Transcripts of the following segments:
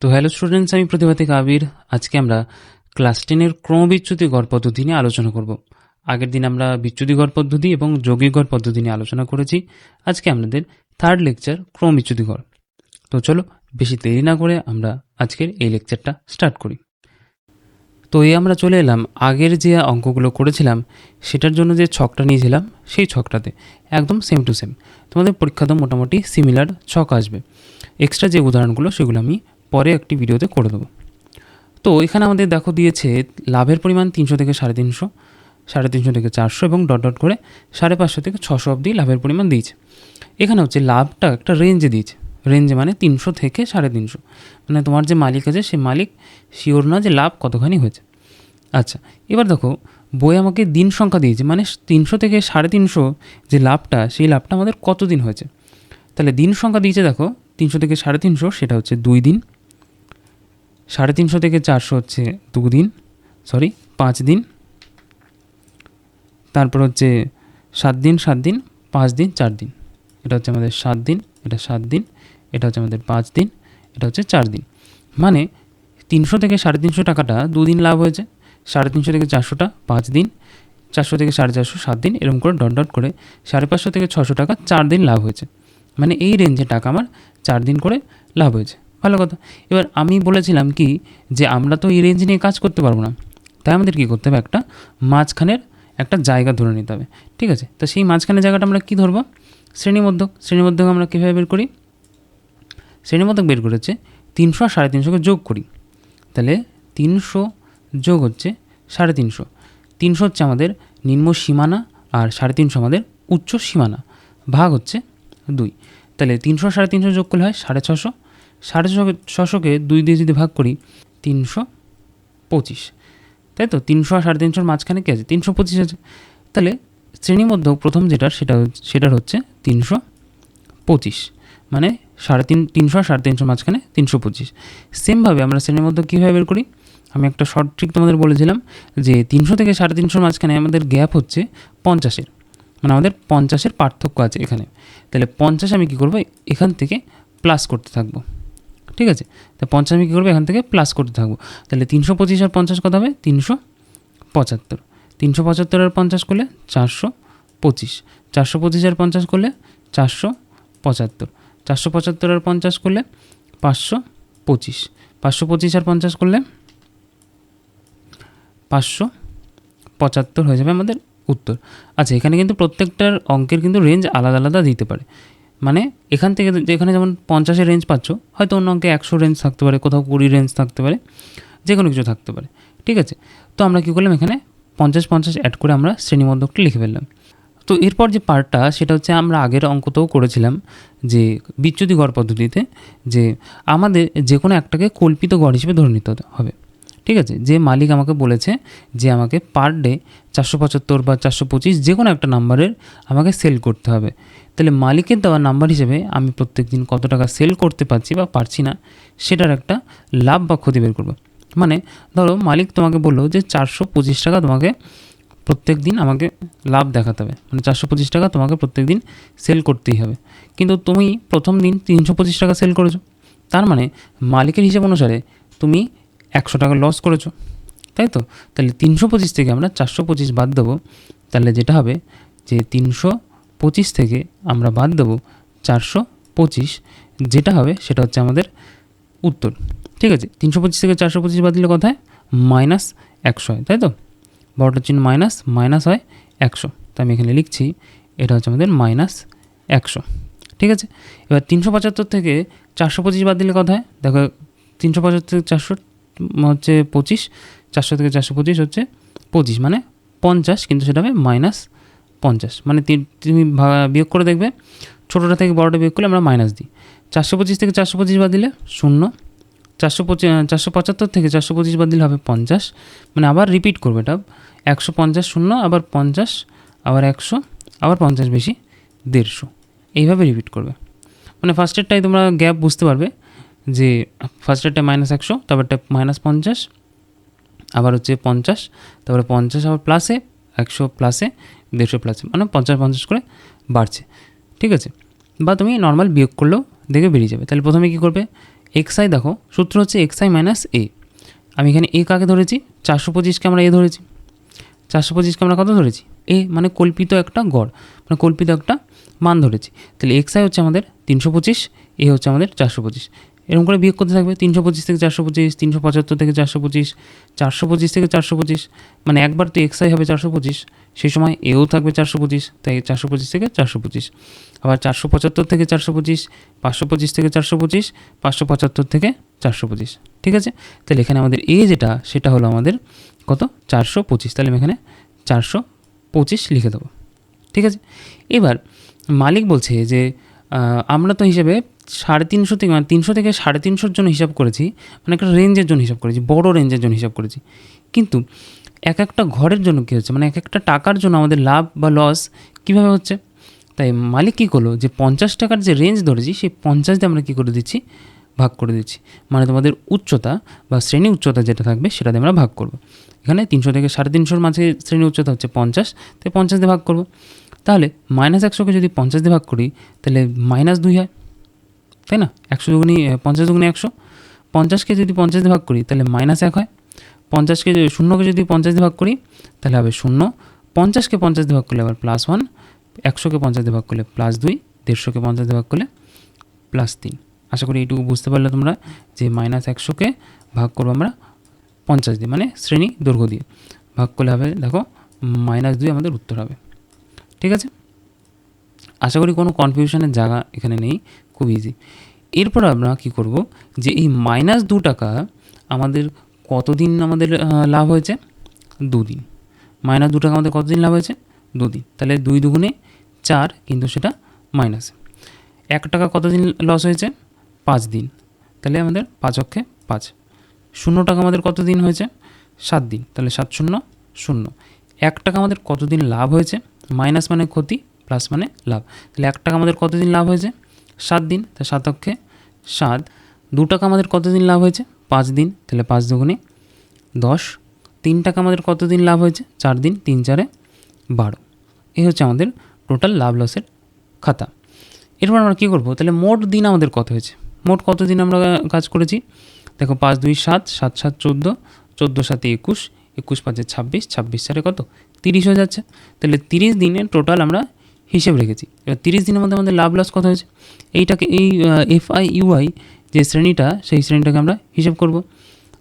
তো hello students আমি প্রতিভা থেকে আবির। আজকে আমরা ক্লাস টেনের ক্রমবিচ্যুতি গড় পদ্ধতি নিয়ে আলোচনা করব। আগের দিন আমরা বিচ্যুতি গড় পদ্ধতি এবং যৌগিক গড় পদ্ধতি নিয়ে আলোচনা করেছি। আজকে আমাদের থার্ড লেকচার ক্রমবিচ্যুতি গড়। তো চলো, বেশি দেরি না করে আমরা আজকের এই লেকচারটা স্টার্ট করি। তো এই আমরা চলে এলাম আগের যে অঙ্কগুলো করেছিলাম, সেটার জন্য যে ছকটা নিয়েছিলাম, সেই ছকটাতে। একদম সেম টু সেম তোমাদের পরীক্ষাতে মোটামুটি সিমিলার ছক আসবে। এক্সট্রা যে উদাহরণগুলো, সেগুলো আমি পরে একটি ভিডিওতে করে দেবো। তো এখানে আমাদের দেখো দিয়েছে, লাভের পরিমাণ তিনশো থেকে সাড়ে তিনশো সাড়ে তিনশো থেকে চারশো এবং ডট ডট করে সাড়ে পাঁচশো থেকে ছশো অবধি লাভের পরিমাণ দিয়েছে। এখানে হচ্ছে লাভটা একটা রেঞ্জে দিয়েছে। রেঞ্জে মানে তিনশো থেকে সাড়ে তিনশো। মানে তোমার যে মালিক আছে, সে মালিক শিওর না যে লাভ কতখানি হয়েছে। আচ্ছা এবার দেখো, বই আমাকে দিন সংখ্যা দিয়েছে মানে তিনশো থেকে সাড়ে তিনশো যে লাভটা, সেই লাভটা আমাদের কত দিন হয়েছে? তাহলে দিন সংখ্যা দিয়েছে দেখো, তিনশো থেকে সাড়ে তিনশো, সেটা হচ্ছে দুই দিন। সাড়ে তিনশো থেকে চারশো হচ্ছে দুদিন সরি পাঁচ দিন তারপর হচ্ছে সাত দিন সাত দিন পাঁচ দিন চার দিন এটা হচ্ছে আমাদের সাত দিন এটা সাত দিন এটা হচ্ছে আমাদের পাঁচ দিন এটা হচ্ছে চার দিন মানে তিনশো থেকে সাড়ে তিনশো টাকাটা দুদিন লাভ হয়েছে। সাড়ে তিনশো থেকে চারশোটা পাঁচ দিন চারশো থেকে সাড়ে চারশো সাত দিন এরকম করে ডট ডট করে সাড়ে পাঁচশো থেকে ছশো টাকা চার দিন লাভ হয়েছে। মানে এই রেঞ্জে টাকা আমার চার দিন করে লাভ হয়েছে। ভালো কথা। এবার আমি বলেছিলাম কি যে আমরা তো এই রেঞ্জ নিয়ে কাজ করতে পারব না। তাই আমাদের কী করতে হবে? একটা মাঝখানের একটা জায়গা ধরে নিতে হবে। ঠিক আছে? তো সেই মাঝখানের জায়গাটা আমরা কী ধরবো? শ্রেণীমধ্যক। শ্রেণীমধ্যক আমরা কীভাবে বের করি? শ্রেণীমধ্যক বের করেছে তিনশো আর সাড়ে তিনশোকে যোগ করি। তাহলে তিনশো যোগ হচ্ছে সাড়ে তিনশো। তিনশো হচ্ছে আমাদের নিম্ন সীমানা আর সাড়ে তিনশো আমাদের উচ্চ সীমানা। ভাগ হচ্ছে দুই। তাহলে তিনশো সাড়ে তিনশো যোগ করলে হয় সাড়ে ছশো সাড়ে ছশো ছশোকে দুই দিয়ে যদি ভাগ করি, তিনশো পঁচিশ। তাই তো? তিনশো আর সাড়ে তিনশোর মাঝখানে কী আছে? তিনশো পঁচিশ আছে। তাহলে শ্রেণীমধ্য প্রথম যেটা, সেটা সেটার হচ্ছে তিনশো পঁচিশ। মানে সাড়ে তিন, তিনশো আর সাড়ে তিনশোর মাঝখানে তিনশো পঁচিশ। সেমভাবে আমরা শ্রেণির মধ্যে কীভাবে বের করি? আমি একটা শর্ট ট্রিক তোমাদের বলেছিলাম যে তিনশো থেকে সাড়ে তিনশোর মাঝখানে আমাদের গ্যাপ হচ্ছে পঞ্চাশের। মানে আমাদের পঞ্চাশের পার্থক্য আছে এখানে। তাহলে পঞ্চাশ আমি কী করব? এখান থেকে প্লাস করতে থাকব। ঠিক আছে? তো পঞ্চাশ আমি কী করব? এখান থেকে প্লাস করতে থাকব। তাহলে তিনশো পঁচিশ আর পঞ্চাশ কত হবে? তিনশো পঁচাত্তর। তিনশো পঁচাত্তর আর পঞ্চাশ করলে চারশো পঁচিশ। চারশো পঁচিশ আর পঞ্চাশ করলে চারশো পঁচাত্তর। চারশো পঁচাত্তর আর পঞ্চাশ করলে পাঁচশো পঁচিশ। পাঁচশো পঁচিশ আর পঞ্চাশ করলে পাঁচশো পঁচাত্তর হয়ে যাবে আমাদের উত্তর। আচ্ছা এখানে কিন্তু প্রত্যেকটার অঙ্কের কিন্তু রেঞ্জ আলাদা আলাদা দিতে পারে। মানে এখান থেকে যেখানে যেমন পঞ্চাশের রেঞ্জ পাচ্ছ, হয়তো অন্য অঙ্কে একশো রেঞ্জ থাকতে পারে, কোথাও কুড়ি রেঞ্জ থাকতে পারে যে কোনো কিছু থাকতে পারে, ঠিক আছে? তো আমরা কী করলাম এখানে? পঞ্চাশ পঞ্চাশ অ্যাড করে আমরা শ্রেণীমধ্যকটা লিখে ফেললাম। তো এরপর যে পার্টটা সেটা হচ্ছে আমরা আগের অঙ্কতেও করেছিলাম যে বিচ্যুতি গড় পদ্ধতিতে যে আমাদের যে কোনো একটাকে কল্পিত গড় হিসেবে ধরে নিতে হবে। ঠিক আছে? যে মালিক আমাকে বলেছে যে আমাকে পার ডে চারশো পঁচাত্তর বা চারশো পঁচিশ যে কোনো একটা নাম্বারের আমাকে সেল করতে হবে। তাহলে মালিকের দেওয়া নাম্বার হিসেবে আমি প্রত্যেক দিন কত টাকা সেল করতে পারছি বা পারছি না, সেটার একটা লাভ বা ক্ষতি বের করব। মানে ধরো মালিক তোমাকে বলল যে চারশো পঁচিশ টাকা তোমাকে প্রত্যেক দিন আমাকে লাভ দেখাতে হবে। মানে চারশো পঁচিশ টাকা তোমাকে প্রত্যেক দিন সেল করতেই হবে। কিন্তু তুমি প্রথম দিন তিনশো পঁচিশ টাকা সেল করেছ। তার মানে মালিকের হিসেব অনুসারে তুমি একশো টাকা লস করেছ, তাই তো? তাহলে তিনশো পঁচিশ থেকে আমরা চারশো পঁচিশ বাদ দেবো। তাহলে যেটা হবে যে তিনশো পঁচিশ থেকে আমরা বাদ দেবো চারশো পঁচিশ। যেটা হবে সেটা হচ্ছে আমাদের উত্তর। ঠিক আছে? তিনশো পঁচিশ থেকে চারশো পঁচিশ বাদ দিলে কথায়? মাইনাস একশো হয়, তাই তো? বড়টার চিহ্ন মাইনাস মাইনাস হয় একশো। তো আমি এখানে লিখছি, এটা হচ্ছে আমাদের মাইনাস একশো। ঠিক আছে? এবার তিনশো পঁচাত্তর থেকে চারশো পঁচিশ বাদ দিলে কথা হয় দেখো, তিনশো পঁচাত্তর চারশো হচ্ছে পঁচিশ, চারশো থেকে চারশো পঁচিশ হচ্ছে পঁচিশ মানে পঞ্চাশ, কিন্তু সেটা হবে মাইনাস পঞ্চাশ। মানে তুমি বিয়োগ করে দেখবে, ছোটোটা থেকে বড়োটা বিয়োগ করলে আমরা মাইনাস দিই। চারশো পঁচিশ থেকে চারশো পঁচিশ বাদ দিলে শূন্য, চারশো পঁচিশ চারশো পঁচাত্তর থেকে চারশো পঁচিশ বাদ দিলে হবে পঞ্চাশ মানে আবার রিপিট করবে এটা। একশো পঞ্চাশ শূন্য, আবার পঞ্চাশ, আবার একশো, আবার পঞ্চাশ বেশি দেড়শো। এইভাবে রিপিট করবে। মানে ফার্স্টেরটাই তোমরা গ্যাপ বুঝতে পারবে। যে ফার্স্টেরটা মাইনাস একশো, তারপরটা মাইনাস পঞ্চাশ, আবার হচ্ছে পঞ্চাশ, তারপরে পঞ্চাশ আবার প্লাসে একশো প্লাসে দেড়শো প্লাসে মানে পঞ্চাশ পঞ্চাশ করে বাড়ছে, ঠিক আছে? বা তুমি নর্মাল বিয়োগ করলেও দেখে বেরিয়ে যাবে। তাহলে প্রথমে কী করবে? এক্স আই দেখো, সূত্র হচ্ছে এক্স আই মাইনাস এ আমি এখানে এ কাকে ধরেছি? চারশো পঁচিশকে আমরা এ ধরেছি। চারশো পঁচিশকে আমরা কত ধরেছি? এ মানে কল্পিত একটা গড় মানে কল্পিত একটা মান ধরেছি। তাহলে এক্স আই হচ্ছে আমাদের তিনশো পঁচিশ এ হচ্ছে আমাদের চারশো পঁচিশ। এরকম করে বিয়োগ করতে থাকবে, তিনশো পঁচিশ থেকে চারশো পঁচিশ, তিনশো পঁচাত্তর থেকে চারশো পঁচিশ চারশো পঁচিশ থেকে চারশো পঁচিশ মানে একবার তো এক্স আই হবে চারশো পঁচিশ সেই সময় এও থাকবে চারশো পঁচিশ, তাই চারশো পঁচিশ থেকে চারশো পঁচিশ। আবার চারশো পঁচাত্তর থেকে চারশো পঁচিশ, পাঁচশো পঁচিশ থেকে চারশো পঁচিশ, পাঁচশো পঁচাত্তর থেকে চারশো পঁচিশ, ঠিক আছে? তাহলে এখানে আমাদের এ যেটা, সেটা হলো আমাদের কত? চারশো পঁচিশ, তাহলে আমি এখানে চারশো পঁচিশ লিখে দেবো, ঠিক আছে? এবার মালিক বলছে যে আমরা তো হিসেবে সাড়ে তিনশো থেকে মানে তিনশো থেকে সাড়ে তিনশোর জন্য হিসাব করেছি মানে একটা রেঞ্জের জন্য হিসাব করেছি, বড় রেঞ্জের জন্য হিসাব করেছি। কিন্তু এক একটা ঘরের জন্য কী হচ্ছে? মানে এক একটা টাকার জন্য আমাদের লাভ বা লস কীভাবে হচ্ছে? তাই মালিক কী করল? যে পঞ্চাশ টাকার যে রেঞ্জ ধরেছি, সেই পঞ্চাশ দিয়ে আমরা কী করে দিচ্ছি? ভাগ করে দিচ্ছি। মানে তোমাদের উচ্চতা বা শ্রেণি উচ্চতা যেটা থাকবে, সেটা দিয়ে আমরা ভাগ করব। এখানে তিনশো থেকে সাড়ে তিনশোর মাঝে শ্রেণি উচ্চতা হচ্ছে পঞ্চাশ, তাই পঞ্চাশ দিয়ে ভাগ করব। তাহলে মাইনাস একশোকে যদি পঞ্চাশ দিয়ে ভাগ করি, তাহলে মাইনাস দুই হয়। তাই না? একশো দুগুনি পঞ্চাশ দুগুনি একশো। পঞ্চাশকে যদি পঞ্চাশ ভাগ করি, তাহলে মাইনাস এক হয়। পঞ্চাশকে শূন্যকে যদি পঞ্চাশ ভাগ করি, তাহলে হবে শূন্য। পঞ্চাশকে পঞ্চাশ ভাগ করলে আবার প্লাস ওয়ান একশোকে পঞ্চাশ ভাগ করলে প্লাস দুই। দেড়শোকে পঞ্চাশ ভাগ করলে প্লাস তিন। আশা করি এইটুকু বুঝতে পারলে তোমরা যে মাইনাস একশোকে ভাগ করব আমরা পঞ্চাশ দিয়ে মানে শ্রেণি দৈর্ঘ্য দিয়ে। ভাগ করলে হবে, দেখো মাইনাস দুই আমাদের উত্তর হবে। ঠিক আছে? আশা করি কোনো কনফিউশনের জায়গা এখানে নেই। খুব ইজি এরপর আমরা কি করব? যে এই মাইনাস দু টাকা আমাদের কতদিন আমাদের লাভ হয়েছে? দুদিন। মাইনাস দু টাকা আমাদের কতদিন লাভ হয়েছে? দুদিন। তাহলে দুই দুগুণে চার কিন্তু সেটা মাইনাস এক টাকা কতদিন লস হয়েছে? পাঁচ দিন। তাহলে আমাদের পাঁচ অক্ষে পাঁচ। শূন্য টাকা আমাদের কতদিন হয়েছে? সাত দিন। তাহলে সাত শূন্য শূন্য। এক টাকা আমাদের কতদিন লাভ হয়েছে? মাইনাস মানে ক্ষতি প্লাস মানে লাভ। তাহলে এক টাকা আমাদের কতদিন লাভ হয়েছে? সাত দিন তাহলে সাত অক্ষে সাত। দু টাকা আমাদের কতদিন লাভ হয়েছে? পাঁচ দিন, তাহলে পাঁচ দুগুণে দশ। তিন টাকা আমাদের কতদিন লাভ হয়েছে? চার দিন, তিন চারে বারো। এই হচ্ছে আমাদের টোটাল লাভ লসের খাতা। এরপর আমরা কী করব? তাহলে মোট দিন আমাদের কত হয়েছে? মোট কত দিন আমরা কাজ করেছি? দেখো, পাঁচ, দুই, সাত সাত সাত, চোদ্দ চোদ্দ, সাতে, একুশ একুশ, পাঁচে ছাব্বিশ ছাব্বিশ, চারে কত? তিরিশ হয়ে যাচ্ছে। তাহলে তিরিশ দিনের টোটাল আমরা হিসেব রেখেছি। এবার তিরিশ দিনের মধ্যে আমাদের লাভ লস কত হয়েছে? এইটাকে, এই এফ আই ইউআই যে শ্রেণীটা, সেই শ্রেণীটাকে আমরা হিসেব করব।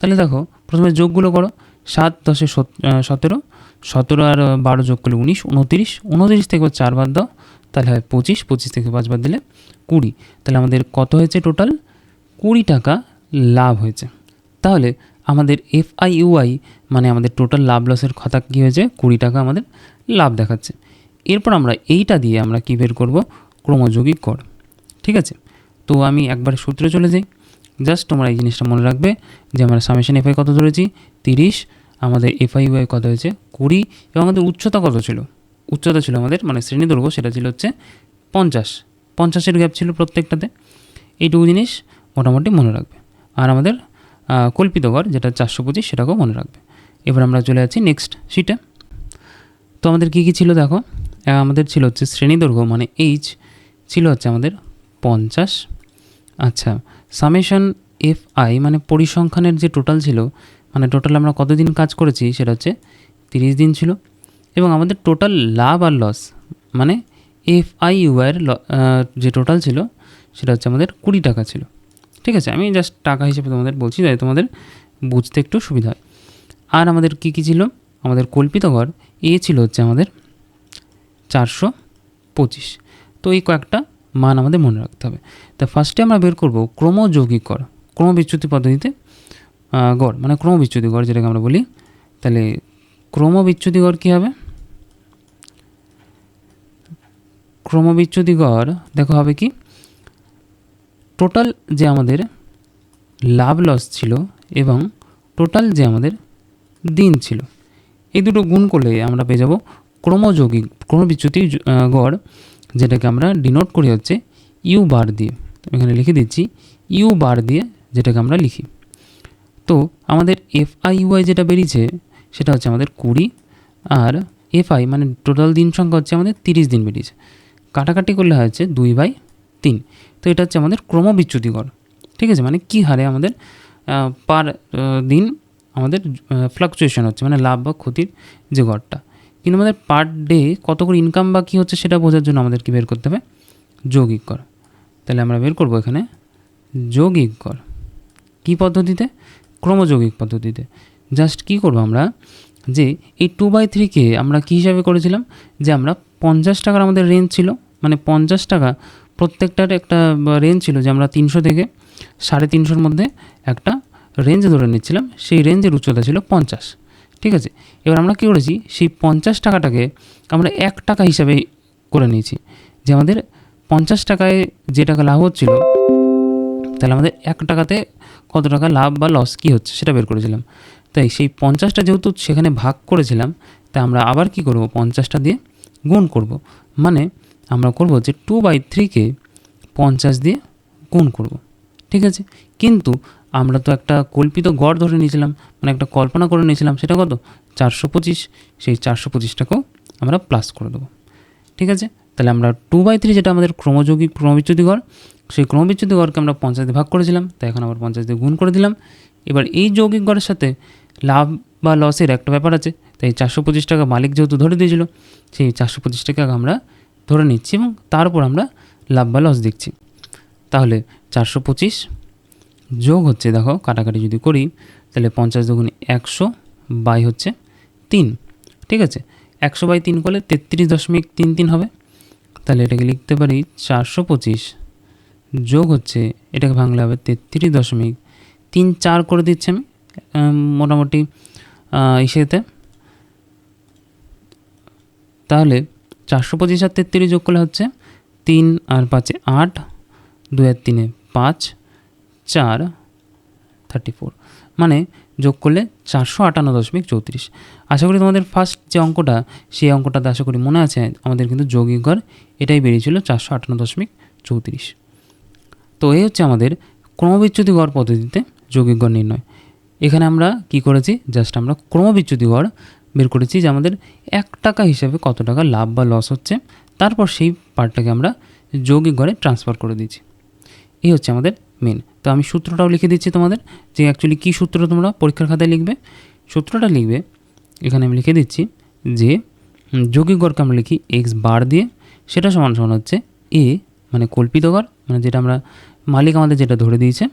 তাহলে দেখো, প্রথমে যোগগুলো করো, সাত দশে সত- সতেরো সতেরো আর বারো যোগ করলে উনিশ, উনতিরিশ উনতিরিশ থেকে চার বাদ দাও, তাহলে হয় পঁচিশ পঁচিশ থেকে পাঁচ বাদ দিলে কুড়ি। তাহলে আমাদের কত হয়েছে টোটাল কুড়ি টাকা লাভ হয়েছে। তাহলে আমাদের এফ ইউআই মানে আমাদের টোটাল লাভ লসের খাতা কী হয়েছে? কুড়ি টাকা আমাদের লাভ দেখাচ্ছে। এরপর আমরা এইটা দিয়ে আমরা কী বের করব? ক্রমযৌগিক কর। ঠিক আছে? তো আমি একবার সূত্রে চলে যাই। জাস্ট তোমরা এই জিনিসটা মনে রাখবে যে আমরা সামেশন এফআই কত ধরেছি? তিরিশ। আমাদের এফআই ইউআই কত হয়েছে? কুড়ি। এবং আমাদের উচ্চতা কত ছিল? উচ্চতা ছিল আমাদের মানে শ্রেণি দৈর্ঘ্য সেটা ছিল হচ্ছে পঞ্চাশ। পঞ্চাশের গ্যাপ ছিল প্রত্যেকটাতে। এইটুকু জিনিস মোটামুটি মনে রাখবে। আর আমাদের কল্পিত ঘর যেটা চারশো পঁচিশ, সেটাকেও মনে রাখবে। এবার আমরা চলে যাচ্ছি নেক্সট শিটে তো আমাদের কী কী ছিল দেখো? আমাদের ছিল হচ্ছে শ্রেণি দৈর্ঘ্য মানে এইচ ছিল হচ্ছে আমাদের পঞ্চাশ। আচ্ছা সামেশন এফ আই মানে পরিসংখ্যানের যে টোটাল ছিল মানে টোটাল আমরা কতদিন কাজ করেছি সেটা হচ্ছে তিরিশ দিন ছিল। এবং আমাদের টোটাল লাভ আর লস মানে এফ আই ইউআইয়ের যে টোটাল ছিল সেটা হচ্ছে আমাদের কুড়ি টাকা ছিল। ঠিক আছে, আমি জাস্ট টাকা হিসেবে তোমাদের বলছি যাতে তোমাদের বুঝতে একটু সুবিধা হয়। আর আমাদের কী কী ছিল? আমাদের কল্পিত ঘর এ ছিল হচ্ছে আমাদের চারশো পঁচিশ। তো এই কয়েকটা মান আমাদের মনে রাখতে হবে। তা ফার্স্টে আমরা বের করব ক্রমযৌগিক গড়, ক্রমবিচ্যুতি পদ্ধতিতে গড় মানে ক্রমবিচ্যুতি গড় যেটাকে আমরা বলি। তাহলে ক্রমবিচ্যুতি গড় কী হবে? ক্রমবিচ্যুতি গড়, দেখো হবে কি? টোটাল যে আমাদের লাভ লস ছিল এবং টোটাল যে আমাদের দিন ছিল, এই দুটো গুণ করলে আমরা পেয়ে যাব ক্রমযৌগিক ক্রমবিচ্যুতি গড়, যেটাকে আমরা ডিনোট করি হচ্ছে ইউ বার দিয়ে। এখানে লিখে দিচ্ছি, ইউ বার দিয়ে যেটাকে আমরা লিখি। তো আমাদের এফ আই ইউআই যেটা বেরিয়েছে, সেটা হচ্ছে আমাদের কুড়ি, আর এফ আই মানে টোটাল দিন সংখ্যা হচ্ছে আমাদের তিরিশ দিন বেরিয়েছে। কাটাকাটি করলে হচ্ছে দুই বাই তিন। তো এটা হচ্ছে আমাদের ক্রমবিচ্যুতি গড়। ঠিক আছে? মানে কী হারে আমাদের পার দিন আমাদের ফ্লাকচুয়েশন হচ্ছে মানে লাভ বা ক্ষতির যে গড়টা। কিন্তু আমাদের পার ডে কত করে ইনকাম বা কী হচ্ছে সেটা বোঝার জন্য আমাদের কি বের করতে হবে। যৌগিক কর। তাহলে আমরা বের করব এখানে। যৌগিক কর। কী পদ্ধতিতে? ক্রমযৌগিক পদ্ধতিতে। জাস্ট কি করব আমরা? যে এই টু বাই থ্রিকে আমরা কী হিসাবে করেছিলাম? যে আমরা পঞ্চাশ টাকার আমাদের রেঞ্জ ছিল। মানে পঞ্চাশ টাকা প্রত্যেকটার একটা রেঞ্জ ছিল যে আমরা তিনশো থেকে সাড়ে তিনশোর মধ্যে একটা রেঞ্জ ধরে নিচ্ছিলাম। সেই রেঞ্জের উচ্চতা ছিল পঞ্চাশ। ঠিক আছে? এবার আমরা কী করেছি? সেই পঞ্চাশ টাকাটাকে আমরা এক টাকা হিসাবে করে নিয়েছি। যে আমাদের পঞ্চাশ টাকায় যে টাকা লাভ হচ্ছিল, তাহলে আমাদের এক টাকাতে কত টাকা লাভ বা লস কী হচ্ছে সেটা বের করেছিলাম। তাই সেই পঞ্চাশটা যেহেতু সেখানে ভাগ করেছিলাম তাই আমরা আবার কি করব? পঞ্চাশটা দিয়ে গুণ করব। মানে আমরা করব যে টু বাই থ্রিকে পঞ্চাশ দিয়ে গুণ করব। ঠিক আছে? কিন্তু আমরা তো একটা কল্পিত গড় ধরে নিয়েছিলাম মানে একটা কল্পনা করে নিয়েছিলাম, সেটা কত? চারশো পঁচিশ। সেই চারশো পঁচিশটাকেও আমরা প্লাস করে দেবো। ঠিক আছে? তাহলে আমরা টু বাই থ্রি যেটা আমাদের ক্রমযৌগিক ক্রমবিচ্যুতি গড়, সেই ক্রমবিচ্যুতি গড়কে আমরা পঞ্চাশ দিয়ে ভাগ করেছিলাম, তাই এখন আবার পঞ্চাশ দিয়ে গুণ করে দিলাম। এবার এই যৌগিক গড়ের সাথে লাভ বা লসের একটা ব্যাপার আছে, তাই চারশো পঁচিশ টাকা মালিক যেহেতু ধরে দিয়েছিল, সেই চারশো পঁচিশ টাকা আমরা ধরে নিচ্ছি এবং তারপর আমরা লাভ বা লস দেখছি। তাহলে চারশো পঁচিশ যোগ হচ্ছে, দেখো, কাটাকাটি যদি করি, তাহলে পঞ্চাশ দুগুণ একশো বাই হচ্ছে তিন, ঠিক আছে? একশো বাই তিন করলে তেত্রিশ দশমিক তিন তিন হবে। তাহলে এটাকে লিখতে পারি চারশো পঁচিশ যোগ হচ্ছে, এটাকে ভাঙলে হবে তেত্রিশ দশমিক তিন চার করে দিচ্ছি আমি মোটামুটি ইসেতে তাহলে চারশো পঁচিশ আর তেত্রিশ যোগ করলে হচ্ছে তিন আর পাঁচে আট দু আর তিনে পাঁচ, চার থার্টি ফোর মানে যোগ করলে চারশো আটান্ন দশমিক চৌত্রিশ। আশা করি তোমাদের ফার্স্ট যে অঙ্কটা, সেই অঙ্কটাতে আশা করি মনে আছে, আমাদের কিন্তু যৌগিক ঘর এটাই বেরিয়েছিল চারশো আটান্ন দশমিক চৌত্রিশ। তো এই হচ্ছে আমাদের ক্রমবিচ্যুতি গড় পদ্ধতিতে যৌগিক গড় নির্ণয়। এখানে আমরা কি করেছি? জাস্ট আমরা ক্রমবিচ্যুতি গড় বের করেছি যে আমাদের এক টাকা হিসাবে কত টাকা লাভ বা লস হচ্ছে। তারপর সেই পার্টটাকে আমরা যৌগিক গড়ে ট্রান্সফার করে দিয়েছি। এই হচ্ছে আমাদের মেন তো আমি সূত্রটাও লিখে দিচ্ছি তোমাদের যে অ্যাকচুয়ালি কী সূত্র তোমরা পরীক্ষার খাতায় লিখবে? সূত্রটা লিখবে, এখানে আমি লিখে দিচ্ছি যে যৌগিক গড়কে আমরা লিখি এক্স বার দিয়ে, সেটা সমান সমান হচ্ছে এ মানে কল্পিত গড় মানে যেটা আমরা মালিক আমাদের যেটা ধরে দিয়েছে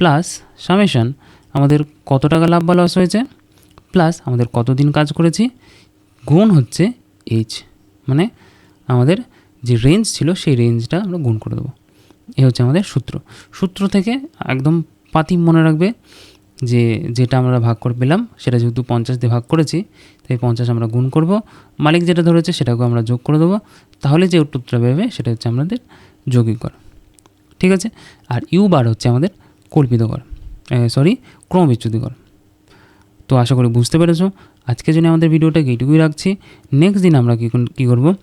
প্লাস সামেশন আমাদের কত টাকা লাভ বা লস হয়েছে? প্লাস আমাদের কতদিন কাজ করেছি? গুণ হচ্ছে এইচ মানে আমাদের যে রেঞ্জ ছিল সেই রেঞ্জটা আমরা গুণ করে দেবো। এ হচ্ছে আমাদের সূত্র। সূত্র থেকে একদম পাতি মনে রাখবে যে যেটা আমরা ভাগ করে পেলাম, সেটা যেহেতু পঞ্চাশ দিয়ে ভাগ করেছি, তাই পঞ্চাশ আমরা গুণ করব। মালিক যেটা ধরেছে সেটাকেও আমরা যোগ করে দেবো। তাহলে যে উত্তরটা বেরোবে সেটা হচ্ছে আমাদের যৌগিক গড়। ঠিক আছে? আর ইউ বার হচ্ছে আমাদের কল্পিত গড়। সরি ক্রমবিচ্যুতি গড়। তো আশা করি বুঝতে পেরেছ। আজকের জন্য আমাদের ভিডিওটাকে এইটুকুই রাখছি। নেক্সট দিন আমরা কী কী করব?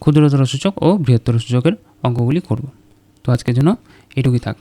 ক্ষুদ্রতর সূচক ও বৃহত্তর সূচকের অঙ্কগুলি করব। তো আজকের জন্য এটুকুই থাক।